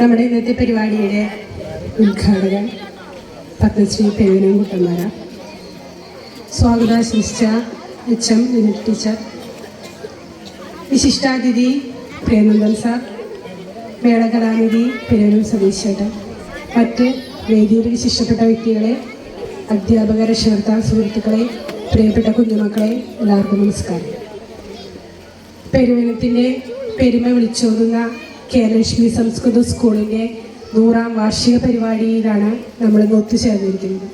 നമ്മുടെ ഇന്നത്തെ പരിപാടിയുടെ ഉദ്ഘാടകൻ പത്മശ്രീ പെരുവിനം കുട്ടന്മാര. സ്വാഗതാശംസിച്ച എച്ച് എം ലിനിറ്റ് ടീച്ചർ. വിശിഷ്ടാതിഥി പ്രേമന്ദൻ സാർ മേളകലാനിധി പെരുവനം സതീശേട്ടൻ. മറ്റ് വേദിയിൽ വിശിഷ്ടപ്പെട്ട വ്യക്തികളെ അധ്യാപക രക്ഷകർത്താ സുഹൃത്തുക്കളെ പ്രിയപ്പെട്ട കുഞ്ഞുമക്കളെ എല്ലാവർക്കും നമസ്കാരം. പെരുവനത്തിന്റെ പെരുമ വിളിച്ചോതുന്ന കേരളലക്ഷ്മി സംസ്കൃത സ്കൂളിന്റെ നൂറാം വാർഷിക പരിപാടിയിലാണ് നമ്മൾ ഇന്ന് ഒത്തുചേർന്നിരിക്കുന്നത്.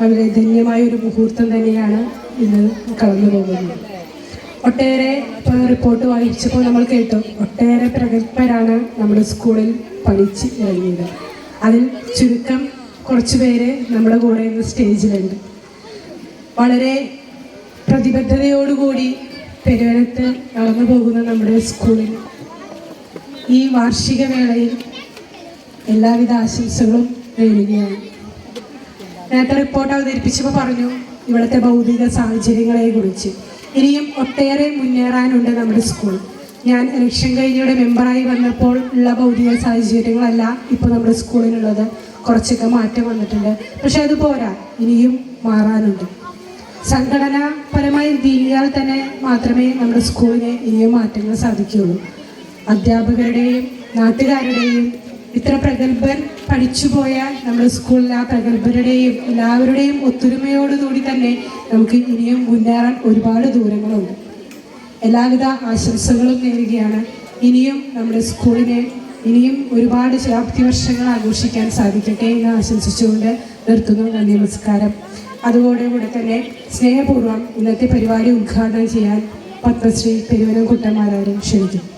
വളരെ ധന്യമായ ഒരു മുഹൂർത്തം തന്നെയാണ് ഇന്ന് കടന്നു പോകുന്നത്. ഒട്ടേറെ റിപ്പോർട്ട് വായിച്ചപ്പോൾ നമ്മൾ കേട്ടു ഒട്ടേറെ പ്രഗത്ഭരാണ് നമ്മുടെ സ്കൂളിൽ പഠിച്ച് ഇറങ്ങിയത്. അതിൽ ചുരുക്കം കുറച്ച് പേര് നമ്മുടെ കൂടെ ഇന്ന് സ്റ്റേജിലുണ്ട്. വളരെ പ്രതിബദ്ധതയോടുകൂടി പെരുവനത്ത് നടന്നു പോകുന്ന നമ്മുടെ സ്കൂളിൽ ഈ വാർഷിക വേളയിൽ എല്ലാവിധ ആശംസകളും നേരുകയാണ്. നേരത്തെ റിപ്പോർട്ട് അവതരിപ്പിച്ചപ്പോൾ പറഞ്ഞു ഇവിടുത്തെ ഭൗതിക സാഹചര്യങ്ങളെ കുറിച്ച് ഇനിയും ഒട്ടേറെ മുന്നേറാനുണ്ട് നമ്മുടെ സ്കൂൾ ഞാൻ ഇലക്ഷൻ കഴിഞ്ഞയുടെ മെമ്പറായി വന്നപ്പോൾ ഉള്ള ഭൗതിക സാഹചര്യങ്ങളല്ല ഇപ്പോൾ നമ്മുടെ സ്കൂളിനുള്ളത് കുറച്ചൊക്കെ മാറ്റം വന്നിട്ടുണ്ട്. പക്ഷെ അത് പോരാ. ഇനിയും മാറാനുണ്ട്. സംഘടനാപരമായി നീങ്ങിയാൽ തന്നെ മാത്രമേ നമ്മുടെ സ്കൂളിനെ ഇനിയും മാറ്റങ്ങൾ സാധിക്കുകയുള്ളൂ. അധ്യാപകരുടെയും നാട്ടുകാരുടെയും ഇത്ര പ്രഗത്ഭർ പഠിച്ചുപോയ നമ്മുടെ സ്കൂളിലെ ആ പ്രഗത്ഭരുടെയും എല്ലാവരുടെയും ഒത്തൊരുമയോടുകൂടി തന്നെ നമുക്ക് ഇനിയും മുന്നേറാൻ ഒരുപാട് ദൂരങ്ങളുണ്ട്. എല്ലാവിധ ആശംസകളും നേരുകയാണ്. ഇനിയും നമ്മുടെ സ്കൂളിനെ ഇനിയും ഒരുപാട് ശതാബ്ദി വർഷങ്ങൾ ആഘോഷിക്കാൻ സാധിക്കട്ടെ എന്ന് ആശംസിച്ചുകൊണ്ട് നിർത്തുന്നു. നന്ദി നമസ്കാരം. അതോടുകൂടെ തന്നെ സ്നേഹപൂർവം ഇന്നത്തെ പരിപാടി ഉദ്ഘാടനം ചെയ്യാൻ പത്മശ്രീ പെരുവനം കുട്ടമാരാരും ക്ഷണിക്കും